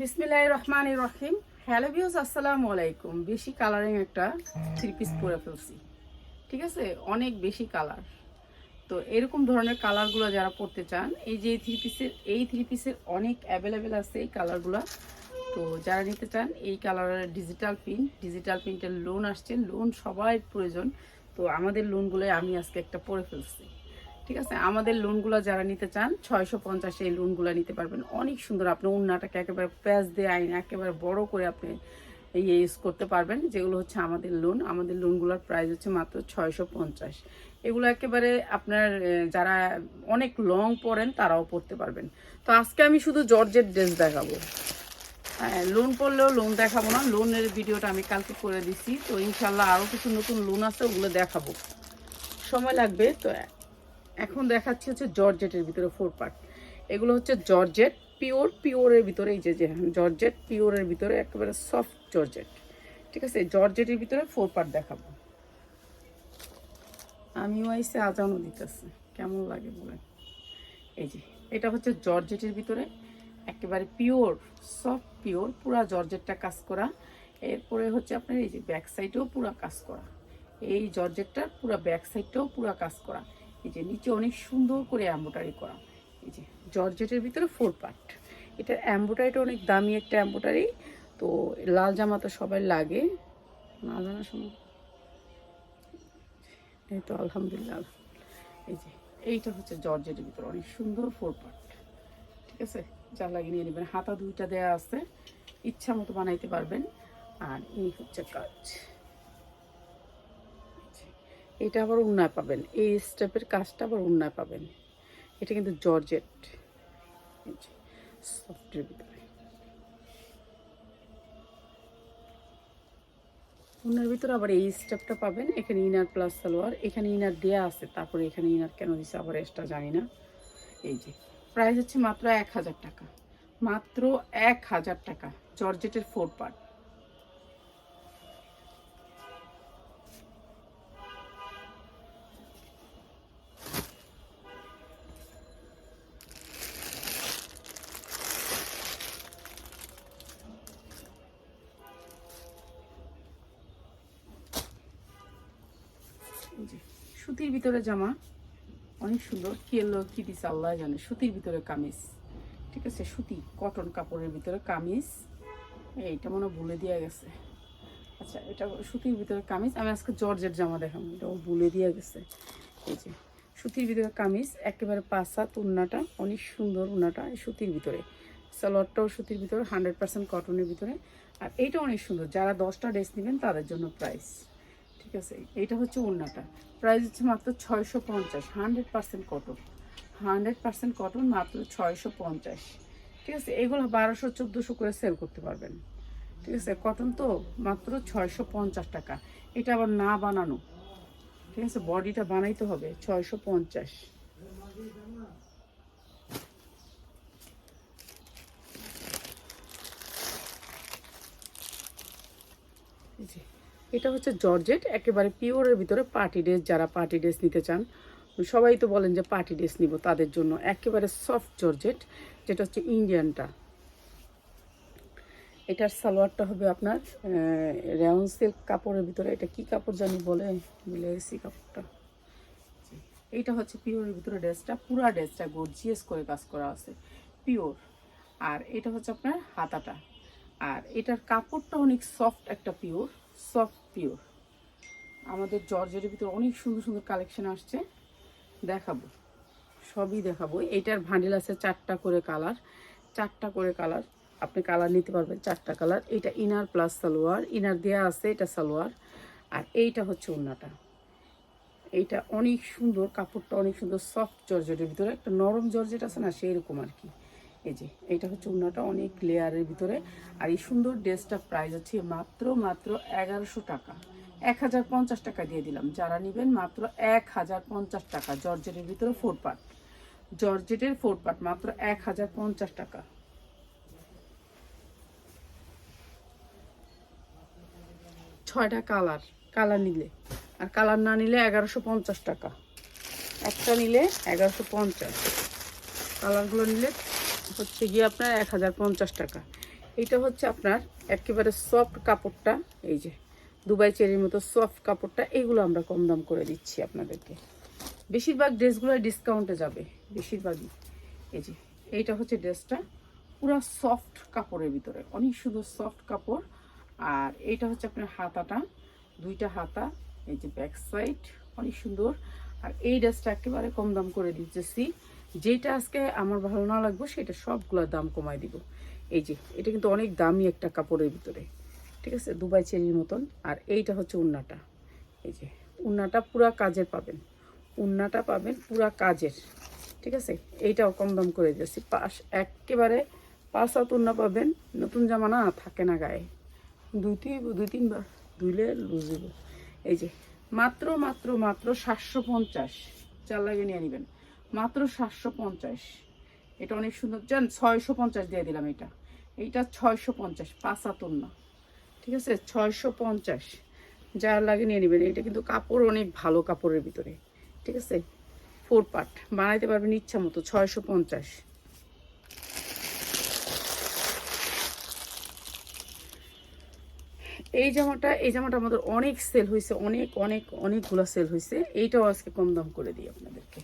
বিসমিল্লাহ রহমান রহিম। Hello views আসসালামু আলাইকুম। বেশি কালারিং একটা থ্রি পিস পরে ফেলছি। ঠিক আছে? অনেক বেশি কালার তো এরকম ধরনের কালারগুলো যারা পরতে চান, এই যে থ্রি পিসের এই থ্রি পিসের অনেক অ্যাভেলেবেল আছে এই কালারগুলো তো যারা নিতে চান, এই কালারের ডিজিটাল প্রিন্ট ডিজিটাল প্রিন্টের লোন আসছে। লোন সবাই প্রয়োজন। তো আমাদের লোনগুলো আমি আজকে একটা পরে ফেলছি। ঠিক আছে? আমাদের লোনগুলো যারা নিতে চান, ছয়শো পঞ্চাশে এই লোনগুলো নিতে পারবেন। অনেক সুন্দর আপনি উন্নাটাকে একেবারে প্যাচ দিয়ে আইন, একেবারে বড় করে আপনি ইউজ করতে পারবেন, যেগুলো হচ্ছে আমাদের লোন আমাদের লোনগুলোর প্রাইস হচ্ছে মাত্র ছয়শো পঞ্চাশ। এগুলো একেবারে আপনার যারা অনেক লং পরেন তারাও পড়তে পারবেন। তো আজকে আমি শুধু জর্জের ড্রেস দেখাবো। হ্যাঁ লোন পড়লেও লোন দেখাবো না। লোনের ভিডিওটা আমি কালকে করে দিচ্ছি তো ইনশাল্লাহ আরও কিছু নতুন লোন আছে, ওগুলো দেখাবো। সময় লাগবে, তো এখন দেখাচ্ছি হচ্ছে জর্জেটের ভিতরে ফোর পার্ট এগুলো হচ্ছে জর্জেট, পিওর, পিওরের ভিতরে এই যে যে জর্জেট, পিওরের ভিতরে একেবারে সফট জর্জেট। ঠিক আছে? জর্জেটের ভিতরে ফোর পার্ট দেখাবো। আমিও আইসে আজানও দিতেছে। কেমন লাগে বলেন? এই যে, এটা হচ্ছে জর্জেটের ভিতরে একেবারে পিওর সফট পিওর, পুরা জর্জেটটা কাজ করা। এরপরে হচ্ছে আপনার এই যে ব্যাক সাইডেও পুরা কাজ করা। এই জর্জেটটার পুরো ব্যাক সাইডটাও পুরো কাজ করা। এই যে নিচে অনেক সুন্দর করে অ্যাম্বোটারি করা। এই যে জর্জেটের ভিতরে ফোর পার্ট এটার অ্যাম্বোটারিটা অনেক দামি একটা অ্যাম্বোটারি তো লাল জামা তো সবাই লাগে। না জানার সময় এই তো আলহামদুলিল্লাহ। এই যে এইটা হচ্ছে জর্জেটের ভিতরে অনেক সুন্দর ফোর পার্ট ঠিক আছে? যা লাগিয়ে নিয়ে নেবেন। হাতা দুইটা দেয়া আছে। ইচ্ছা মতো বানাইতে পারবেন। আর এই হচ্ছে কাজ। এটা আবার উন্নয় পাবেন। এই স্টেপের কাজটা আবার উন্নয় পাবেন। এটা কিন্তু জর্জেট। সফটের ভিতরে উনার ভিতরে আবার এই স্টেপটা পাবেন। এখানে ইনার প্লাস সালোয়ার এখানে ইনার দেয়া আছে, তারপরে এখানে ইনার কেন দিছে আবার এক্সট্রা জানি না। এই যে প্রাইস হচ্ছে মাত্র এক হাজার টাকা। মাত্র এক হাজার টাকা, জর্জেটের ফোর পার্ট সুতির ভিতরে জামা, অনেক সুন্দর। কি এলো, কি আল্লাহ জানে। সুতির ভিতরে কামিজ, ঠিক আছে? সুতি কটন কাপড়ের ভিতরে কামিজ। এইটা মনে ভুলে দেওয়া গেছে। আচ্ছা এটা সুতির ভিতরে কামিজ। আমি আজকে জর্জের জামা দেখাবো, এটাও ভুলে দেওয়া গেছে। এই যে, সুতির ভিতরে কামিজ, একেবারে পাঁচা উন্নাটা অনেক সুন্দর উন্নাটা এই সুতির ভিতরে। সালোয়ারটাও সুতির ভিতরে হান্ড্রেড পার্সেন্ট কটনের ভিতরে। আর এইটা অনেক সুন্দর, যারা দশটা ড্রেস নেবেন তাদের জন্য প্রাইস ঠিক আছে এইটা হচ্ছে ওড়নাটা। প্রাইস হচ্ছে মাত্র ছয়শো পঞ্চাশ hundred percent cotton. Hundred percent cotton মাত্র ছয়শো পঞ্চাশ। ঠিক আছে এগুলো বারোশো চোদ্দোশো করে সেল করতে পারবেন। ঠিক আছে কটন তো মাত্র ছয়শো পঞ্চাশ টাকা। এটা আবার না বানানো। ঠিক আছে বডিটা বানাইতে হবে ছয়শো পঞ্চাশ। যে, এটা হচ্ছে জর্জেট, একেবারে পিওরের ভিতরে পার্টি ড্রেস যারা পার্টি ড্রেস নিতে চান, সবাই তো বলেন যে পার্টি ড্রেস নিব তাদের জন্য। একেবারে সফট জর্জেট, যেটা হচ্ছে ইন্ডিয়ানটা। এটার সালোয়ারটা হবে আপনার রেওন সিল্ক কাপড়ের ভিতরে। এটা কি কাপড় জানি বলে এসি কাপড়টা। এইটা হচ্ছে পিওরের ভিতরে ড্রেসটা পুরা ড্রেসটা গর্জিয়াস করে কাজ করা আছে পিওর আর এটা হচ্ছে আপনার হাতাটা। আর এটার কাপড়টা অনেক সফট একটা পিওর সফট পিওর আমাদের জর্জের ভিতরে অনেক সুন্দর সুন্দর কালেকশন আসছে। দেখাবো। সবই দেখাবো। এটার ভান্ডিল আছে চারটা করে কালার চারটা করে কালার আপনি কালার নিতে পারবেন চারটা কালার এটা ইনার প্লাস সালোয়ার। ইনার দেয়া আছে, এটা সালোয়ার। আর এইটা হচ্ছে ওড়নাটা। এইটা অনেক সুন্দর, কাপড়টা অনেক সুন্দর সফট জর্জেটের ভিতরে। একটা নরম জর্জেট আছে না সেই রকম আর কি। এই যে, এইটা হচ্ছে ওড়নাটা অনেক লেয়ারের ভিতরে। আর এই সুন্দর ড্রেসটার প্রাইস হচ্ছে মাত্র মাত্র এগারোশো টাকা। এক হাজার পঞ্চাশ টাকা দিয়ে দিলাম। যারা নেবেন মাত্র এক হাজার পঞ্চাশ টাকা। জর্জেটের ভিতরে ফোর পার্ট জর্জেটের ফোর পার্ট মাত্র এক হাজার পঞ্চাশ টাকা। ছয়টা কালার কালার নিলে। আর কালার না নিলে এগারোশো পঞ্চাশ টাকা। একটা নিলে এগারোশো পঞ্চাশ। কালারগুলো নিলে হচ্ছে গিয়ে আপনার এক হাজার পঞ্চাশ টাকা। এটা হচ্ছে আপনার একেবারে সফট কাপড়টা, এই যে দুবাই চেরির মতো সফট কাপড়টা, এগুলো আমরা কম দাম করে দিচ্ছি আপনাদেরকে। বেশিরভাগ ড্রেসগুলো ডিসকাউন্টে যাবে, বেশিরভাগই। এই যে, এইটা হচ্ছে ড্রেসটা, পুরো সফট কাপড়ের ভিতরে, অনেক সুন্দর সফট কাপড়। আর এইটা হচ্ছে আপনার হাতাটা, দুইটা হাতা, এই যে ব্যাক সাইড অনেক সুন্দর। আর এই ড্রেসটা একেবারে কম দাম করে দিতেছি যেটা আজকে আমার ভালো না লাগবে, সেটা সবগুলোর দাম কমাই দিব। এই যে, এটা কিন্তু অনেক দামি একটা কাপড়ের ভিতরে। ঠিক আছে? দুবাই চেরির মতন। আর এইটা হচ্ছে উন্নাটা। এই যে, উন্নাটা পুরা কাজের পাবেন। উন্নাটা পাবেন পুরা কাজের। ঠিক আছে? এইটাও কম দাম করে দিয়েছি। পাশ, একেবারে পাঁচ হাত উন্না পাবেন। নতুন জামা না, থাকে না গায়ে। দুই তিন, দুই তিনবার ধুইলে লুজ দিব এই যে, মাত্র মাত্র মাত্র সাতশো পঞ্চাশ। চার লাগে নিয়ে নেবেন। মাত্র সাতশো পঞ্চাশ। এটা অনেক সুন্দর। জান, ছয়শো পঞ্চাশ দিয়ে দিলাম এটা। এইটা ছয়শো পঞ্চাশ, পাঁচ হাতুন না ঠিক আছে? ছয়শো পঞ্চাশ। যার লাগে নিয়ে নেবেন। এটা কিন্তু কাপড় অনেক ভালো কাপড়ের ভিতরে। ঠিক আছে? ফোর পার্ট বানাইতে পারবেন ইচ্ছা মতো। ছয়শো পঞ্চাশ। এই জামাটা এই জামাটা আমাদের অনেক সেল হয়েছে অনেক অনেক, অনেকগুলো সেল হয়েছে এইটাও আজকে কম দাম করে দিই আপনাদেরকে।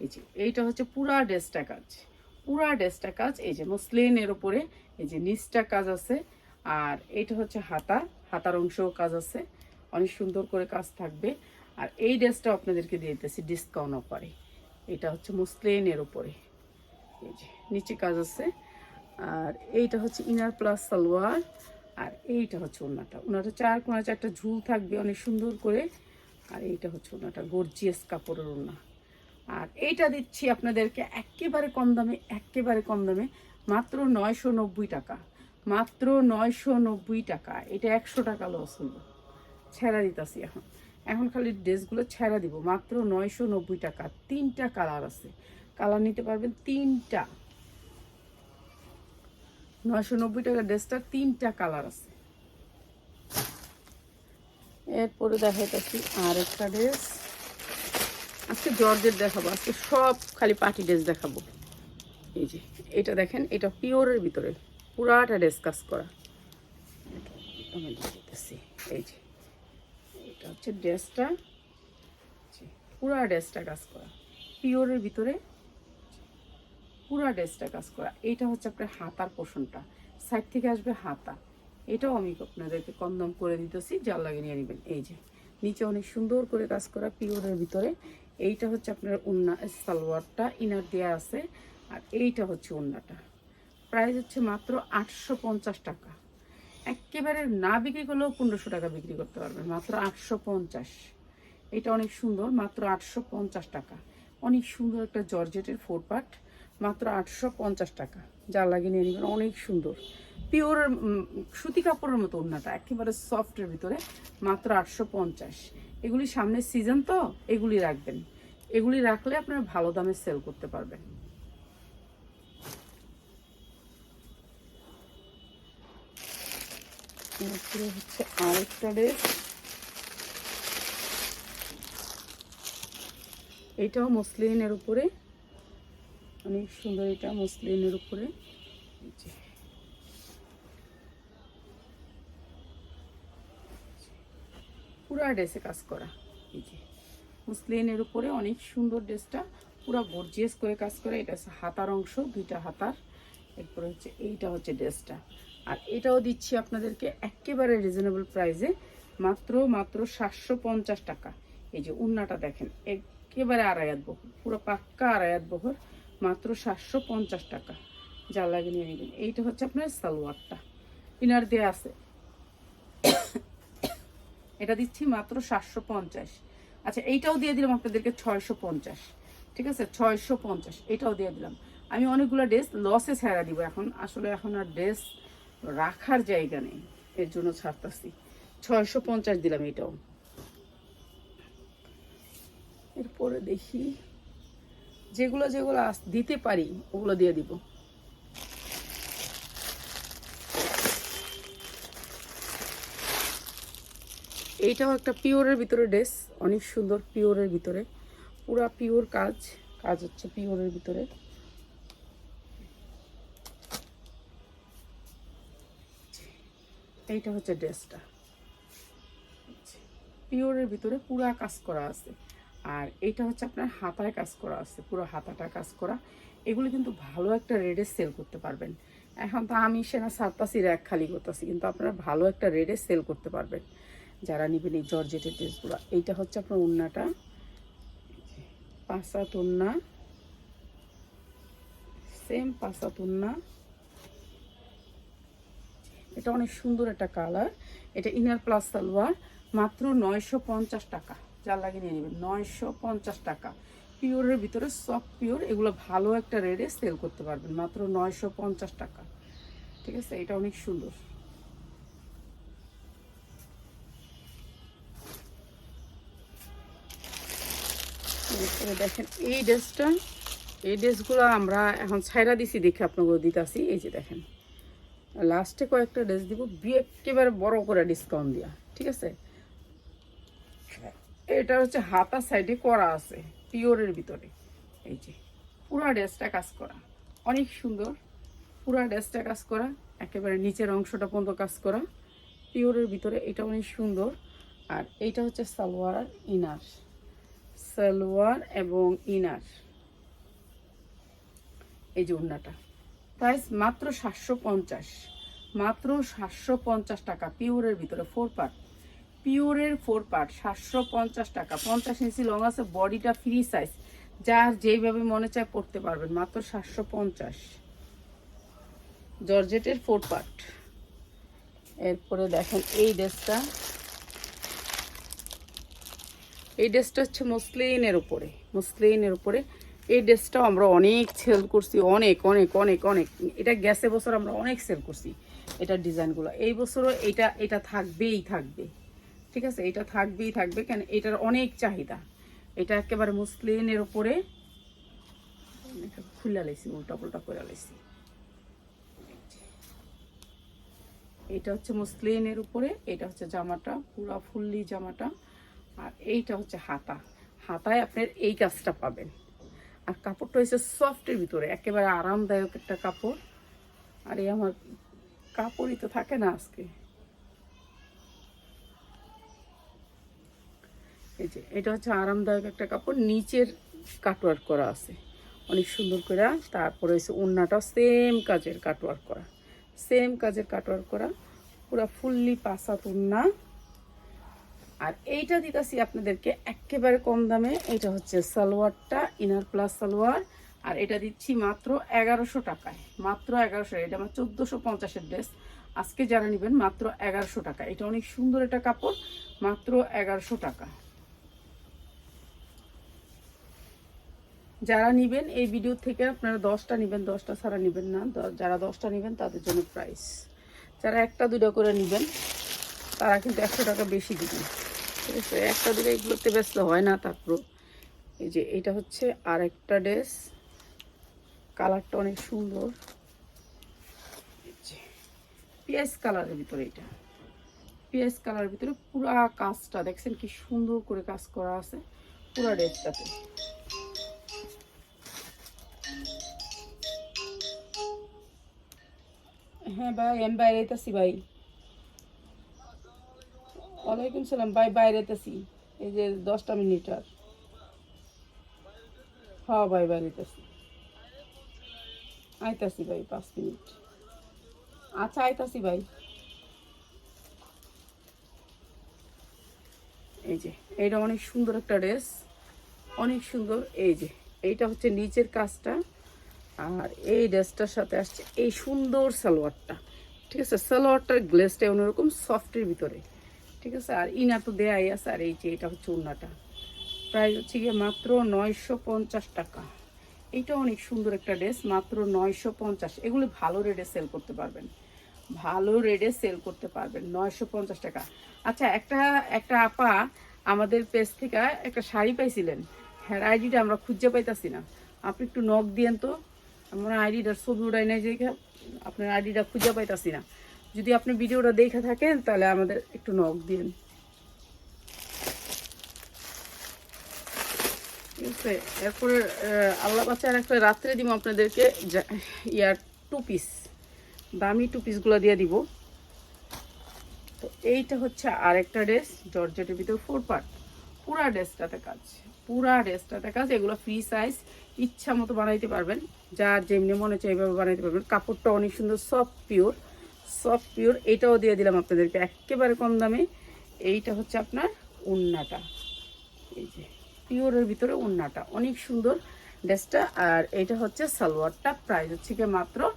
এই যে, এইটা হচ্ছে পুরা ড্রেসটা কাজ। পুরা ড্রেসটা কাজ, এই যে মসলিনের ওপরে এই যে নিচটা কাজ আছে, আর এইটা হচ্ছে হাতা, হাতার অংশও কাজ আছে, অনেক সুন্দর করে কাজ থাকবে। আর এই ড্রেসটা আপনাদেরকে দিয়ে দিতেছি ডিসকাউন্ট অফারে। এটা হচ্ছে মসলিনের ওপরে এই যে, নিচে কাজ আছে, আর এইটা হচ্ছে ইনার প্লাস সালোয়ার, আর এইটা হচ্ছে ওনাটা ওনাটা চার কোনা চারটা ঝুল থাকবে অনেক সুন্দর করে, আর এইটা হচ্ছে ওনাটা গর্জিয়াস কাপড়ের ওনা আর এইটা দিচ্ছি আপনাদেরকে একেবারে কম দামে, একেবারে কম দামে, মাত্র নয়শো নব্বই টাকা। মাত্র নয়শো নব্বই টাকা। এটা একশো টাকা লস হইল। ছেঁড়া দিতাছি এখন। এখন খালি ড্রেসগুলো ছেঁড়া দিব। মাত্র নয়শো নব্বই টাকা। তিনটা কালার আছে। কালার নিতে পারবেন তিনটা। নয়শো নব্বই টাকা ড্রেসটা তিনটা কালার আছে। এরপরে দেখাইতেছি আর একটা ড্রেস আজকে জর্জের দেখাবো, আজকে সব খালি পার্টি ড্রেস দেখাবো। এই যে, এটা দেখেন, এটা পিওরের ভিতরে, পুরাটা ড্রেস কাজ করা এই যে, এটা হচ্ছে ড্রেসটা পুরা ড্রেসটা কাজ করা, পিওরের ভিতরে, পুরা ড্রেসটা কাজ করা। এইটা হচ্ছে আপনার হাতার পোষণটা, সাইড থেকে আসবে হাতা। এটাও আমি আপনাদেরকে কম দাম করে দিতেছি জাল লাগিয়ে নিয়ে নেবেন। এই যে, নিচে অনেক সুন্দর করে কাজ করা পিওরের ভিতরে এইটা হচ্ছে আপনার উন্না সালোয়ারটা ইনার দেওয়া আছে, আর এইটা হচ্ছে উন্নাটা। প্রাইস হচ্ছে মাত্র আটশো পঞ্চাশ টাকা। একেবারে না বিক্রি করলেও পনেরোশো টাকা বিক্রি করতে পারবেন, মাত্র আটশো পঞ্চাশ। এটা অনেক সুন্দর, মাত্র আটশো পঞ্চাশ টাকা। অনেক সুন্দর একটা জর্জেটের ফোর পার্ট মাত্র আটশো পঞ্চাশ টাকা। যা লাগে নিয়ে নেবেন, অনেক সুন্দর। পিওর সুতি কাপড়ের মতো ওড়নাটা একেবারে সফটের ভিতরে, মাত্র আটশো পঞ্চাশ। এগুলি সামনের সিজন তো, এগুলি রাখবেন। এগুলি রাখলে আপনারা ভালো দামে সেল করতে পারবেন। হচ্ছে আরেকটা ড্রেস এটাও মসলিনের উপরে। অনেক সুন্দর এটা মসলিনের উপরে। পুরা ড্রেসে কাজ করা। এই যে। মুসলিনের উপরে অনেক সুন্দর ড্রেসটা, পুরো গর্জিয়াস করে কাজ করে। এটা হচ্ছে হাতার অংশ, দুইটা হাতার। এরপরে হচ্ছে এইটা হচ্ছে ড্রেসটা। আর এটাও দিচ্ছি আপনাদেরকে একেবারে রিজনেবল প্রাইসে মাত্র মাত্র সাতশো পঞ্চাশ টাকা। এই যে উন্নাটা দেখেন, একেবারে আড়াইয়াত বহর, পুরো পাক্কা আড়াইয়াত বহর, মাত্র সাতশো পঞ্চাশ টাকা। যা লাগে নিয়ে নেবেন। এইটা হচ্ছে আপনার সালোয়ারটা। ইনার দেয়া আছে। এটা দিচ্ছি মাত্র সাতশো পঞ্চাশ। আচ্ছা এইটাও দিয়ে দিলাম আপনাদেরকে ছয়শো পঞ্চাশ। ঠিক আছে? ছয়শো পঞ্চাশ, এটাও দিয়ে দিলাম। আমি অনেকগুলো ড্রেস লসে ছেড়া দিব এখন। আসলে এখন আর ড্রেস রাখার জায়গা নেই। এর জন্য ছাড়তেছি। ছয়শো পঞ্চাশ দিলাম এটাও। এরপরে দেখি। যেগুলো যেগুলো দিতে পারি, ওগুলো দিয়ে দিব। এইটাও একটা পিওরের ভিতরে ড্রেস, অনেক সুন্দর পিওরের ভিতরে। পুরা পিওর কাজ কাজ হচ্ছে পিওরের ভিতরে। এইটা হচ্ছে ড্রেসটা। পিওরের ভিতরে পুরা কাজ করা আছে। আর এইটা হচ্ছে আপনার হাতায় কাজ করা আছে, পুরো হাতাটা কাজ করা। এগুলো কিন্তু ভালো একটা রেডে সেল করতে পারবেন। এখন তো আমি সেনা সারতাছি, র্যাক খালি করতেছি, কিন্তু আপনারা ভালো একটা রেডে সেল করতে পারবেন। যারা নিবেন এই জর্জেটের ড্রেসগুলো। এইটা হচ্ছে আপনার উন্নাটা পাঁচাত উন্না সেম পাঁচাত উন্না এটা অনেক সুন্দর একটা কালার। এটা ইনার প্লাস সালোয়ার। মাত্র নয়শো পঞ্চাশ টাকা। যার লাগে নিয়ে নেবেন। নয়শো পঞ্চাশ টাকা। পিওরের ভিতরে সফট পিওর। এগুলো ভালো একটা রেটে সেল করতে পারবেন। মাত্র নয়শো পঞ্চাশ টাকা। ঠিক আছে? এটা অনেক সুন্দর। এরপরে দেখেন, এই ড্রেসটা, এই ড্রেসগুলো আমরা এখন ছাইরা দিছি দেখে আপনাকে দিতেছি। এই যে দেখেন, লাস্টে কয়েকটা ড্রেস দিব একেবারে বড় করে ডিসকাউন্ট দিয়া, ঠিক আছে? এটা হচ্ছে হাতা সাইডে করা আছে, পিওরের ভিতরে। এই যে, পুরা ড্রেসটা কাজ করা, অনেক সুন্দর। পুরা ড্রেসটা কাজ করা, একেবারে নিচের অংশটা পর্যন্ত কাজ করা, পিওরের ভিতরে এটা অনেক সুন্দর। আর এইটা হচ্ছে সালোয়ার ইনার সালোয়ার এবং ইনার। এই যে ওড়নাটা। প্রাইস মাত্র সাতশো পঞ্চাশ। মাত্র সাতশো পঞ্চাশ টাকা পিওরের ভিতরে ফোর পার্ট পিওরের ফোর পার্ট সাতশো পঞ্চাশ টাকা। পঞ্চাশ ইঞ্চি লং আছে, বডিটা ফ্রি সাইজ যার যেইভাবে মনে চায় পড়তে পারবেন। মাত্র সাতশো পঞ্চাশ। জর্জেটের ফোর পার্ট এরপরে দেখেন এই ড্রেসটা। এই ড্রেসটা হচ্ছে মসলিনের উপরে মসলিনের উপরে। এই ড্রেসটাও আমরা অনেক সেল করছি, অনেক অনেক অনেক অনেক। এটা গ্যাসে বছর আমরা অনেক সেল করছি এটার ডিজাইনগুলো। এই বছরও এটা এটা থাকবেই, থাকবে। ঠিক আছে? এটা থাকবেই, থাকবে, কেন এটার অনেক চাহিদা। এটা একেবারে মুসলিনের উপরে। খুলে লাইছি উল্টা পুল্টা করে লাইছি। এটা হচ্ছে মুসলিনের উপরে, এটা হচ্ছে জামাটা, পুরা ফুললি জামাটা। আর এইটা হচ্ছে হাতা। হাতায় আপনার এই কাজটা পাবেন। আর কাপড়টা হচ্ছে সফটের ভিতরে, একেবারে আরামদায়ক একটা কাপড়। আর এই আমার কাপড়ই তো থাকে না আজকে। এই যে, এটা হচ্ছে আরামদায়ক একটা কাপড়, নিচের কাটওয়ার্ক করা আছে। অনেক সুন্দর করে, তারপরে হচ্ছে ওড়নাটাও সেম কাজের কাটওয়ার্ক করা। সেম কাজের কাটওয়ার্ক করা, পুরো ফুললি পাসাত ওড়না। আর এইটা দিতেছি আপনাদেরকে একেবারে কম দামে। এটা হচ্ছে সালোয়ারটা, ইনার প্লাস সালোয়ার। আর এটা দিচ্ছি মাত্র এগারোশো টাকায়। মাত্র এগারোশো, এটা আমার চোদ্দোশো পঞ্চাশের ড্রেস। আজকে যারা নেবেন, মাত্র এগারোশো টাকা। এটা অনেক সুন্দর একটা কাপড়, মাত্র এগারোশো টাকা। যারা নেবেন, এই ভিডিও থেকে আপনারা দশটা নেবেন, দশটা ছাড়া নেবেন না। যারা দশটা নেবেন, তাদের জন্য প্রাইস যারা একটা দুটো করে নেবেন, তারা কিন্তু একশো টাকা বেশি দিবেন। ঠিক আছে একটা দুটো এগুলোতে ব্যস্ত হয় না তারপর এই যে এটা হচ্ছে আর একটা ড্রেস। কালারটা অনেক সুন্দর। যে, কালারের ভিতরে এটা। পিঁয়াজ কালারের ভিতরে পুরা কাজটা দেখছেন কি সুন্দর করে কাজ করা আছে পুরা ড্রেসটাতে। হ্যাঁ ভাই আমি বাইরে আইতাছি ভাই। ওয়ালাইকুম সালাম ভাই বাইরে আইতাছি এই যে দশটা মিনিট আর। হ্যাঁ ভাই বাইরে আইতাছি ভাই, পাঁচ মিনিট। আচ্ছা আইতাছি ভাই। এই যে, এইটা অনেক সুন্দর একটা ড্রেস। অনেক সুন্দর। এই যে, এইটা হচ্ছে নিচের কাজটা। আর এই ড্রেসটার সাথে আসছে এই সুন্দর সালোয়ারটা। ঠিক আছে? সালোয়ারটার গ্লেসটা অন্যরকম সফটের ভিতরে। ঠিক আছে? আর ইনা তো দেয়াই আছে, আর এই যে এটা হচ্ছে উন্নাটা। প্রাইস হচ্ছে গিয়ে মাত্র নয়শো পঞ্চাশ টাকা। এইটা অনেক সুন্দর একটা ড্রেস, মাত্র নয়শো পঞ্চাশ। এগুলো ভালো রেটে সেল করতে পারবেন। ভালো রেটে সেল করতে পারবেন, নয়শো পঞ্চাশ টাকা। আচ্ছা একটা একটা আপা আমাদের পেজ থেকে একটা শাড়ি পাইছিলেন। হ্যাঁ আইডিটা আমরা খুঁজে পাইতাছি না। আপনি একটু নখ দিয়েন তো। আমরা আইডিটার ছবি উড়াই নাই যে, আপনার আইডিটা খুঁজে পাইতাছি না। যদি আপনি ভিডিওটা দেখে থাকেন, তাহলে আমাদের একটু নখ দিন। আছে এরপরে আল্লাহ বাচ্চা আর একটা রাত্রে দিব আপনাদেরকে ইয়ার টু পিস দামি টু পিসগুলো দিয়ে দিব। তো এইটা হচ্ছে আরেকটা ড্রেস জর্জেটের ভিতর ফোর পার্ট পুরা ড্রেসটাতে কাজ, পুরা ড্রেসটাতে কাজ, এগুলো ফ্রি সাইজ ইচ্ছা মতো বানাইতে পারবেন। যার যেমনি মনে হচ্ছে এভাবে বানাইতে পারবেন। কাপড়টা অনেক সুন্দর সফট পিওর সফট, পিওর, এটাও দিয়ে দিলাম আপনাদেরকে। একেবারে কম দামে। এইটা হচ্ছে আপনার উন্নাটা। এই যে, পিওরের ভিতরে উন্নাটা। অনেক সুন্দর ড্রেসটা। আর এটা হচ্ছে সালোয়ারটা। প্রাইস হচ্ছে কি মাত্র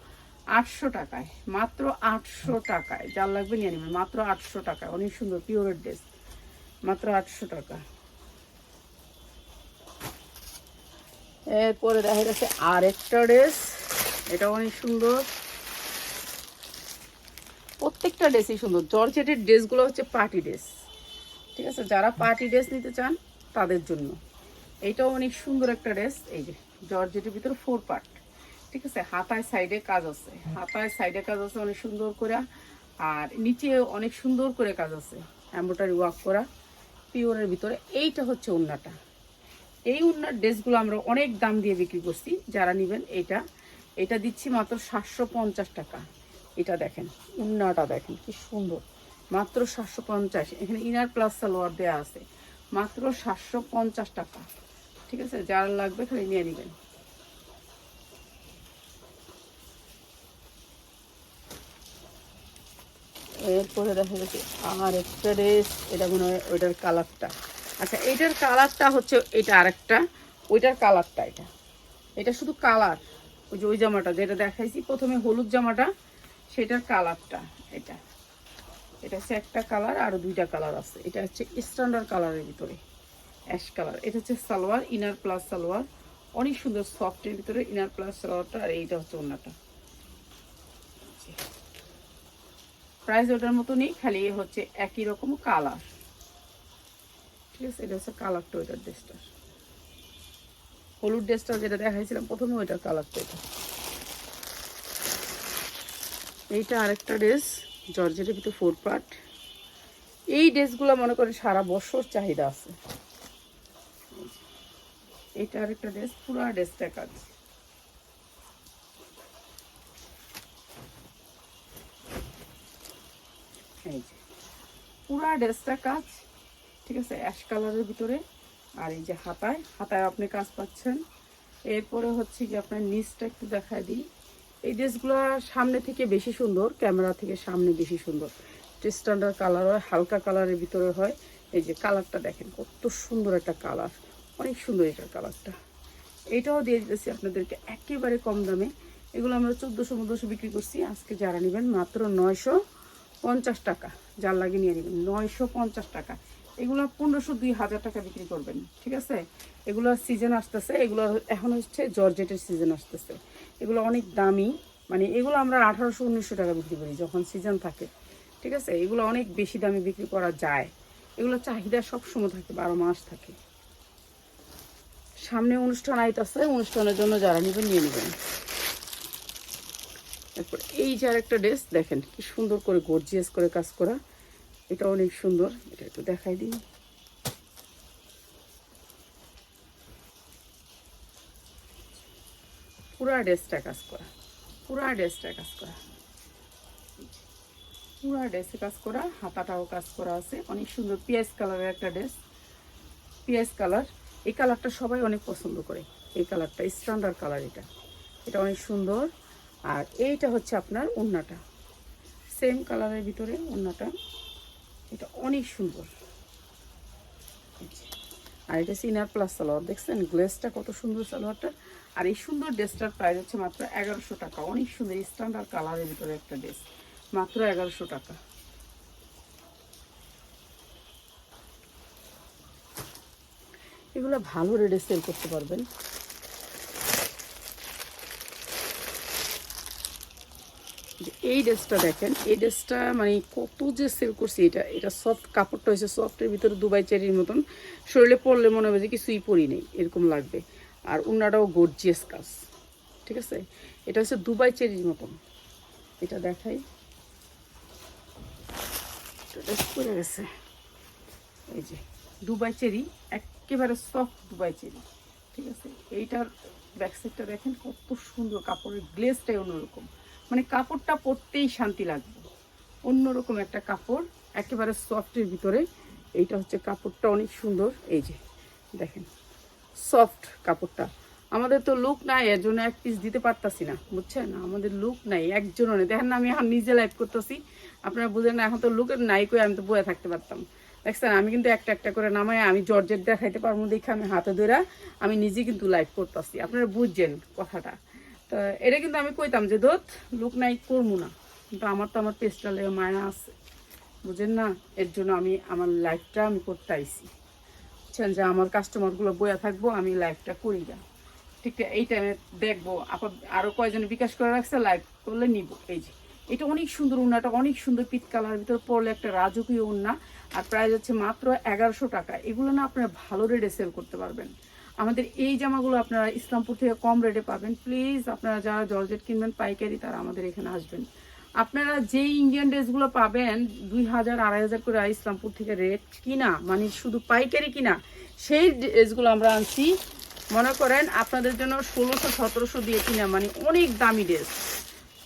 আটশো টাকায়। মাত্র আটশো টাকায়। যার লাগবে নিয়ে নেবেন। মাত্র আটশো টাকায়। অনেক সুন্দর পিওরের ড্রেস। মাত্র আটশো টাকা। এরপরে দেখা যাচ্ছে আরেকটা ড্রেস। এটা অনেক সুন্দর। প্রত্যেকটা ড্রেসই সুন্দর। জর্জেটের ড্রেসগুলো হচ্ছে পার্টি ড্রেস। ঠিক আছে? যারা পার্টি ড্রেস নিতে চান, তাদের জন্য। এইটাও অনেক সুন্দর একটা ড্রেস। এই যে, জর্জেটের ভিতরে ফোর পার্ট ঠিক আছে? হাতায় সাইডে কাজ আছে। হাতায় সাইডে কাজ আছে অনেক সুন্দর করে আর নিচে অনেক সুন্দর করে কাজ আছে। এম্ব্রয়ডারি ওয়ার্ক করা। পিওরের ভিতরে এইটা হচ্ছে উন্নাটা এই উন্নার ড্রেসগুলো আমরা অনেক দাম দিয়ে বিক্রি করছি। যারা নেবেন এটা এটা দিচ্ছি মাত্র সাতশো পঞ্চাশ টাকা। এটা দেখেন, উন্নাটা দেখেন, কি সুন্দর। মাত্র সাতশো পঞ্চাশ, এখানে ইনার প্লাস সালোয়ার দেওয়া আছে। মাত্র সাতশো পঞ্চাশ টাকা, ঠিক আছে? যার লাগবে খালি নিয়ে নেবেন। এরপরে দেখা যাচ্ছে আর একটা ড্রেস এটা মনে হয় ওইটার কালারটা। আচ্ছা এটার কালারটা হচ্ছে, এটা আরেকটা, ওইটার কালারটা এটা। এটা শুধু কালার, ওই যে ওই জামাটা, যেটা দেখাইছি, প্রথমে হলুদ জামাটা সেটার কালারটা এটা। এটা হচ্ছে একটা কালার আর দুইটা কালার আছে। এটা হচ্ছে স্ট্যান্ডার্ড কালারের ভিতরে অ্যাশ কালার এটা হচ্ছে সালোয়ার ইনার প্লাস সালোয়ার। অনেক সুন্দর সফটের ভিতরে ইনার প্লাস সালোয়ারটা আর এইটা হচ্ছে ওনাটা প্রাইস ওটার মতো নেই, খালি হচ্ছে একই রকম কালার ঠিক আছে, এটা হচ্ছে কালারটা ওইটার ড্রেসটার হলুদ ড্রেসটা যেটা দেখাইছিলাম, প্রথমে ওইটার কালারটা এটা এইটা আরেকটা ড্রেস জর্জেটের ভিতরে ফোর পার্ট এই ড্রেসগুলো মনে করেন সারা বছর চাহিদা আছে। এইটা আরেকটা ড্রেস পুরো ড্রেসটা কাজ। এই যে, পুরা ড্রেসটা কাজ। ঠিক আছে অ্যাশ কালারের ভিতরে। আর এই যে হাতায় হাতায় আপনি কাজ পাচ্ছেন। এরপরে হচ্ছে কি আপনার নিচটা একটু দেখায় দিই। এই ড্রেসগুলো সামনে থেকে বেশি সুন্দর, ক্যামেরা থেকে সামনে বেশি সুন্দর। স্ট্যান্ডার্ড কালার হয়, হালকা কালারের ভিতরে হয়, এই যে কালারটা দেখেন, কত সুন্দর একটা কালার অনেক সুন্দর এটার কালারটা এটাও দিয়ে দিতেছি আপনাদেরকে একেবারে কম দামে। এগুলো আমরা চোদ্দোশো মধ্যশো বিক্রি করছি। আজকে যারা নেবেন মাত্র নয়শো পঞ্চাশ টাকা। যার লাগে নিয়ে নেবেন। নয়শো পঞ্চাশ টাকা। এগুলো পনেরোশো, দুই হাজার টাকা বিক্রি করবেন, ঠিক আছে? এগুলো সিজন আসতেছে। এগুলো এখন হচ্ছে জর্জেটের সিজন আসতেছে। এগুলো অনেক দামি। মানে এগুলো আমরা আঠারোশো, উনিশশো টাকা বিক্রি করি যখন সিজন থাকে। ঠিক আছে? এগুলো অনেক বেশি দামে বিক্রি করা যায়। এগুলো চাহিদা সবসময় থাকে, বারো মাস থাকে। সামনে অনুষ্ঠান আইতেছে অনুষ্ঠানের জন্য যারা নেবেন, নিয়ে নেবেন। তারপর এই যে আরেকটা ড্রেস দেখেন কি সুন্দর করে গর্জিয়াস করে কাজ করা। এটা অনেক সুন্দর। এটা একটু দেখাই দিই। পুরা ড্রেসটা কাজ করা। পুরা ড্রেসটা কাজ করা। পুরা ড্রেসে কাজ করা, হাতাটাও কাজ করা আছে। অনেক সুন্দর পিঁয়াজ কালারের একটা ড্রেস। পিঁয়াজ কালার। এই কালারটা সবাই অনেক পছন্দ করে। এই কালারটা স্ট্যান্ডার্ড কালার এটা। এটা অনেক সুন্দর। আর এইটা হচ্ছে আপনার ওড়নাটা। সেম কালারের ভিতরে ওড়নাটা। এটা অনেক সুন্দর। আর এটা সিনার প্লাস সালোয়ার। দেখছেন? গ্লেসটা কত সুন্দর সালোয়ারটা। আর এই সুন্দর ড্রেসটার প্রাইস হচ্ছে মাত্র এগারোশো টাকা। অনেক সুন্দর স্ট্যান্ডার্ড কালারের ভিতরে একটা ড্রেস মাত্র এগারোশো টাকা। এগুলো ভালো রেটে সেল করতে পারবেন। যে এই ড্রেসটা দেখেন, এই ড্রেসটা মানে কত যে সেল করছি এটা এটা সফট কাপড়টা হয়েছে সফটের ভিতরে দুবাই চেরির মতন। শরীরে পরলে মনে হবে যে কিছুই পরি নেই, এরকম লাগবে। আর উন্নাটাও গর্জিয়াস কাজ, ঠিক আছে? এটা হচ্ছে দুবাই চেরির মতন। এটা দেখাই। পরে গেছে। এই যে, দুবাই চেরি, একেবারে সফট দুবাই চেরি, ঠিক আছে? এইটার ব্যাক সাইডটা দেখেন, কত সুন্দর কাপড়ের গ্লেসটাই অন্যরকম। মানে কাপড়টা পরতেই শান্তি লাগবে। অন্যরকম একটা কাপড়, একেবারে সফটের ভিতরে। এইটা হচ্ছে কাপড়টা অনেক সুন্দর। এই যে, দেখেন সফট কাপড়টা। আমাদের তো লুক নাই, এর জন্য এক পিস দিতে পারতাছি না, বুঝছেন? আমাদের লুক নাই, একজনও নেই। দেখেন না, আমি এখন নিজে লাইভ করতেছি। আপনারা বুঝেন না, এখন তো লুকের নাই করে আমি তো বয়ে থাকতে পারতাম। দেখছেন, আমি কিন্তু একটা একটা করে নামায় আমি জর্জেট দেখাইতে পারব দেখে আমি হাতে ধরে আমি নিজে কিন্তু লাইভ করতেছি। আপনারা বুঝছেন কথাটা। তো এটা কিন্তু আমি কইতাম যে দোত লুক নাই করব না। কিন্তু আমার তো আমার পেস্টাল মায়া আছে। বুঝেন না? এর জন্য আমি আমার লাইফটা আমি করতে আইছি বুঝছেন? যে আমার কাস্টমারগুলো বয়া থাকব, আমি লাইফটা করি না। ঠিক এই টাইমে দেখব আবার আরও কয়জন বিকাশ করে রাখছে লাইভ করলে নিব। এই যে, এটা অনেক সুন্দর উন্নাটা, অনেক সুন্দর পিত কালার ভিতর পড়লে একটা রাজকীয় উন্না, আর প্রাইস হচ্ছে মাত্র এগারোশো টাকা। এগুলো না আপনারা ভালো রেটে সেল করতে পারবেন। আমাদের এই জামাগুলো আপনারা ইসলামপুর থেকে কম রেটে পাবেন। প্লিজ আপনারা যারা জর্জেট কিনবেন, পাইকারি তারা আমাদের এখানে আসবেন। আপনারা যে ইন্ডিয়ান ড্রেসগুলো পাবেন, দুই হাজার, আড়াই হাজার করে ইসলামপুর থেকে রেট কিনা মানে শুধু পাইকারি কিনা, সেই ড্রেসগুলো আমরা আনছি। মনে করেন আপনাদের জন্য ষোলোশো, সতেরোশো দিয়ে কিনা মানে অনেক দামি ড্রেস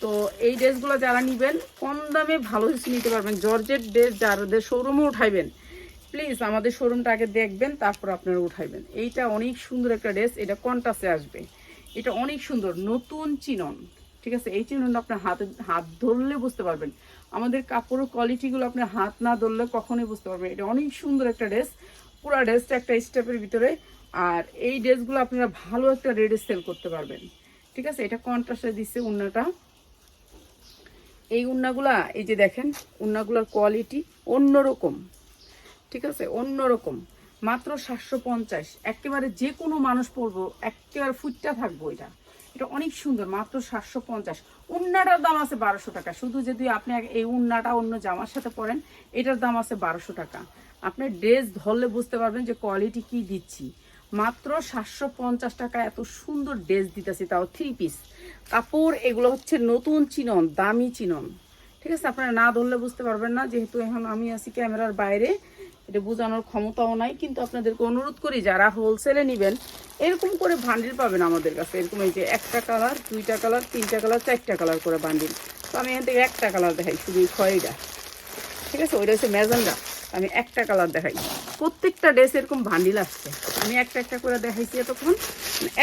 তো এই ড্রেসগুলো যারা নেবেন, কম দামে ভালো কিছু নিতে পারবেন। জর্জেট ড্রেস যাদের শোরুমে উঠাইবেন প্লিজ আমাদের শোরুমটা আগে দেখবেন, তারপর আপনারা উঠাইবেন। এইটা অনেক সুন্দর একটা ড্রেস, এটা কন্টাসে আসবে। এটা অনেক সুন্দর, নতুন চিনন, ঠিক আছে? এই চিননটা আপনার হাতে, হাত ধরলে বুঝতে পারবেন। আমাদের কাপড়ের কোয়ালিটিগুলো আপনার হাত না ধরলে কখনোই বুঝতে পারবেন এটা অনেক সুন্দর একটা ড্রেস, পুরো ড্রেসটা একটা স্টেপের ভিতরে। আর এই ড্রেসগুলো আপনারা ভালো একটা রেডে সেল করতে পারবেন, ঠিক আছে? এটা কন্ট্রাস্টে দিচ্ছে উন্নাটা। এই উন্নাগুলা, এই যে দেখেন, উন্নাগুলার কোয়ালিটি অন্যরকম। ঠিক আছে? অন্যরকম। মাত্র সাতশো পঞ্চাশ। একেবারে যে কোনো মানুষ পরবো একেবারে ফুটটা থাকব এটা। এটা অনেক সুন্দর, মাত্র সাতশো পঞ্চাশ। উন্নাটার দাম আছে বারোশো টাকা। শুধু যদি আপনি এই উন্নাটা অন্য জামার সাথে পরেন, এটার দাম আছে বারোশো টাকা। আপনি ড্রেস ধরলে বুঝতে পারবেন যে কোয়ালিটি কি দিচ্ছি। মাত্র সাতশো পঞ্চাশ টাকা এত সুন্দর ড্রেস দিতেছি তাও থ্রি পিস কাপড় এগুলো হচ্ছে নতুন চিনন, দামি চিনন। ঠিক আছে? আপনারা না ধরলে বুঝতে পারবেন না, যেহেতু এখন আমি আছি ক্যামেরার বাইরে। এটা বোঝানোর ক্ষমতাও নাই, কিন্তু আপনাদেরকে অনুরোধ করি যারা হোলসেলে নেবেন, এরকম করে বান্ডিল পাবেন আমাদের কাছে। এরকম এই যে একটা কালার দুইটা কালার তিনটা কালার চারটা কালার করে বান্ডিল তো আমি এখান থেকে একটা কালার দেখাই, শুধু খয়েটা ঠিক আছে? ওইটা হচ্ছে ম্যাজেন্ডা। আমি একটা কালার দেখাই। প্রত্যেকটা ড্রেস এরকম বান্ডিল আসছে। আমি একটা একটা করে দেখাইছি এতক্ষণ।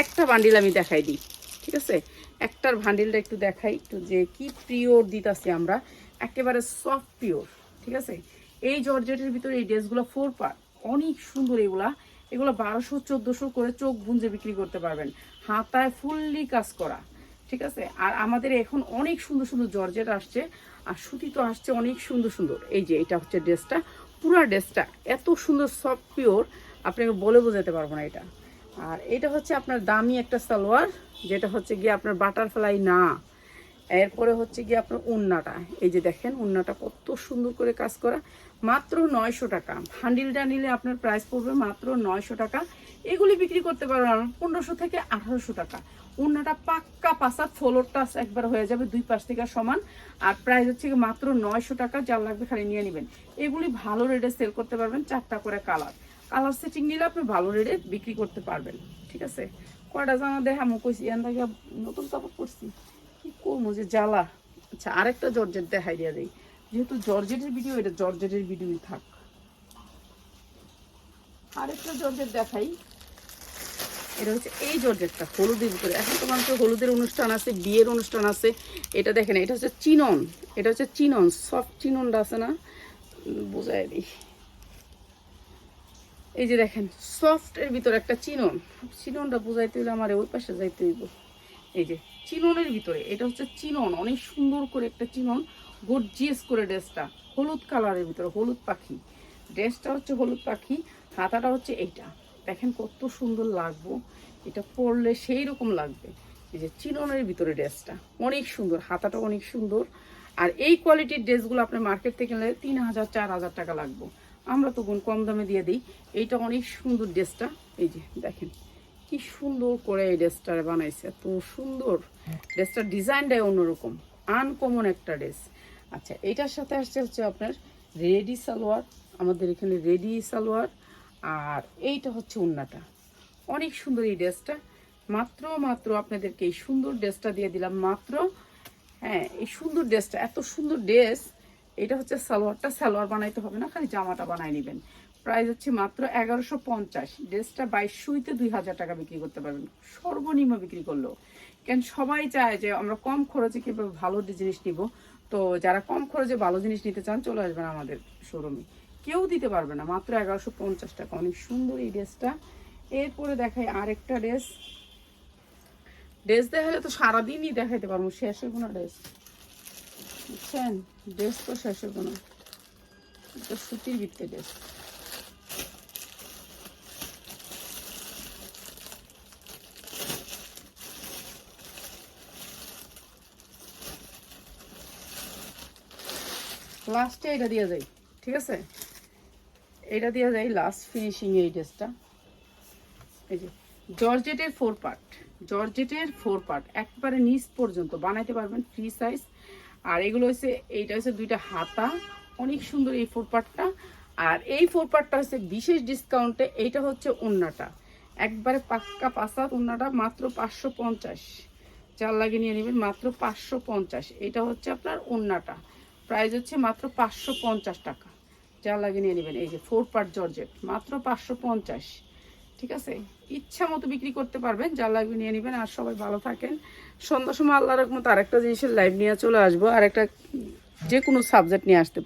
একটা বান্ডিল আমি দেখাই দিই। ঠিক আছে? একটার ভান্ডিলটা একটু দেখাই, একটু যে কি পিওর দিতাছি আমরা। একেবারে সফট পিওর ঠিক আছে? এই জর্জেটের ভিতরে এই ড্রেসগুলো ফোর পার্ট অনেক সুন্দর এগুলা। এগুলো বারোশো, চোদ্দোশো করে চোখ গুঞ্জে বিক্রি করতে পারবেন। হাতায় ফুললি কাজ করা, ঠিক আছে? আর আমাদের এখন অনেক সুন্দর সুন্দর জর্জেট আসছে, আর সুতি তো আসছে অনেক সুন্দর সুন্দর। এই যে এটা হচ্ছে ড্রেসটা, পুরো ড্রেসটা এত সুন্দর সফট পিওর আপনাকে বলে বোঝাতে পারব না এটা। আর এটা হচ্ছে আপনার দামি একটা সালোয়ার, যেটা হচ্ছে গিয়ে আপনার বাটারফ্লাই না। এরপরে হচ্ছে গিয়ে আপনার উন্নাটা। এই যে দেখেন, উন্নাটা কত সুন্দর করে কাজ করা। মাত্র নয়শো টাকা। হান্ডিলটা নিলে আপনার প্রাইস পড়বে মাত্র নয়শো টাকা। এগুলি বিক্রি করতে পারবেন পনেরোশো থেকে আঠারোশো টাকা। উন্নাটা পাক্কা পাশা ফ্লোরটা একবার হয়ে যাবে দুই পাশ থেকে সমান। আর প্রাইস হচ্ছে গিয়ে মাত্র নয়শো টাকা, যার লাগবে খালি নিয়ে নেবেন। এগুলি ভালো রেটে সেল করতে পারবেন চারটা করে কালার কালার সেটিং নিলে আপনি ভালো রেটে বিক্রি করতে পারবেন। ঠিক আছে? কয়টা জামা দেখামো? কইছি, এখান থেকে নতুন কাপড় করছি কি করব যে জ্বালা? আচ্ছা আরেকটা জর্জেট দেখাই দিয়া দেই। যেহেতু জর্জেটের ভিডিও এটা জর্জেটের ভিডিওই থাক। আরেকটা জর্জেট দেখাই। এটা হচ্ছে এই জর্জেটটা, হলুদের ভিতরে। এখন তো হলুদের অনুষ্ঠান আছে, বিয়ের অনুষ্ঠান আছে, এটা দেখেন এটা হচ্ছে চিনন। এটা হচ্ছে চিনন সফট চিননটা আছে না? বোঝাই দিই। এই যে দেখেন সফট এর ভিতরে একটা চিনন। চিননটা বোঝাইতে হইলে আমার ওই পাশে যাইতে হইব। এই যে চিননের ভিতরে, এটা হচ্ছে চিনন, অনেক সুন্দর করে একটা চিনন, গর্জিয়াস করে ড্রেসটা, হলুদ কালারের ভিতরে, হলুদ পাখি। ড্রেসটা হচ্ছে হলুদ পাখি, হাতাটা হচ্ছে এইটা। দেখেন কত সুন্দর লাগবো, এটা পরলে সেই রকম লাগবে। এই যে চিননের ভিতরে ড্রেসটা, অনেক সুন্দর, হাতাটা অনেক সুন্দর। আর এই কোয়ালিটির ড্রেসগুলো আপনার মার্কেট থেকে নিলে তিন হাজার, চার হাজার টাকা লাগবে। আমরা তো গুণ কম দামে দিয়ে দিই, এইটা অনেক সুন্দর ড্রেসটা। এই যে দেখেন কি সুন্দর করে এই ড্রেসটা বানাইছে, এত সুন্দর। ড্রেসটার ডিজাইনটাই অন্যরকম আনকমন একটা ড্রেস। আচ্ছা এটার সাথে আসছে হচ্ছে আপনার রেডি সালোয়ার, আমাদের এখানে রেডি সালোয়ার, আর এইটা হচ্ছে উন্নাটা অনেক সুন্দর এই ড্রেসটা। মাত্র মাত্র আপনাদেরকে এই সুন্দর ড্রেসটা দিয়ে দিলাম, মাত্র হ্যাঁ এই সুন্দর ড্রেসটা, এত সুন্দর ড্রেস, এটা হচ্ছে সালোয়ারটা, সালোয়ার বানাইতে হবে না, খালি জামাটা বানাই নেবেন। প্রাইস হচ্ছে মাত্র এগারোশো পঞ্চাশ। ড্রেসটা বাইশ বাইশশোইতে দুই হাজার টাকা বিক্রি করতে পারবেন। সর্বনিম্ন বিক্রি করলেও। কেন সবাই চায় যে আমরা কম খরচে কীভাবে ভালো জিনিস নিব। তো যারা কম খরচে ভালো জিনিস নিতে চান, চলে আসবেন আমাদের শোরুমে কেউ দিতে পারবে না, মাত্র এগারোশো পঞ্চাশ টাকা। অনেক সুন্দর এই ড্রেসটা। এরপরে দেখাই আরেকটা ড্রেস। ড্রেস দেখালে তো সারাদিনই দেখাইতে পারব শেষে কোনো ড্রেস। বুঝছেন? ড্রেস তো শেষে কোনো। এটা সুতির ভিত্তি ড্রেস। লাস্টে এটা দিয়ে যাই ঠিক আছে? এটা দিয়ে যাই লাস্ট ফিনিশিং এই ড্রেসটা এই যে, জর্জেটের ফোর পার্ট জর্জেটের ফোর পার্ট একবারে নিচ পর্যন্ত, বানাইতে পারবেন ফ্রি সাইজ আর এগুলো হচ্ছে, এইটা হচ্ছে দুইটা হাতা, অনেক সুন্দর এই ফোর পার্টটা আর এই ফোর পার্টটা হচ্ছে বিশেষ ডিসকাউন্টে এইটা হচ্ছে ওন্নাটা। একবারে পাক্কা পাসাত ওন্নাটা, মাত্র পাঁচশো পঞ্চাশ। চার লাগিয়ে নিয়ে নেবেন, মাত্র পাঁচশো পঞ্চাশ। এটা হচ্ছে আপনার ওন্নাটা। প্রাইস হচ্ছে মাত্র পাঁচশো পঞ্চাশ টাকা। যা লাগে নিয়ে নেবেন। এই যে ফোর পার্ট জর্জেট, মাত্র পাঁচশো পঞ্চাশ। ঠিক আছে? ইচ্ছা মতো বিক্রি করতে পারবেন, যা লাগবে নিয়ে নেবেন। আর সবাই ভালো থাকেন। সন্ধ্যার সময় আল্লাহ মতো আরেকটা জিনিসের লাইভ নিয়ে চলে আসব। আর একটা যে কোনো সাবজেক্ট নিয়ে আসতে পারি।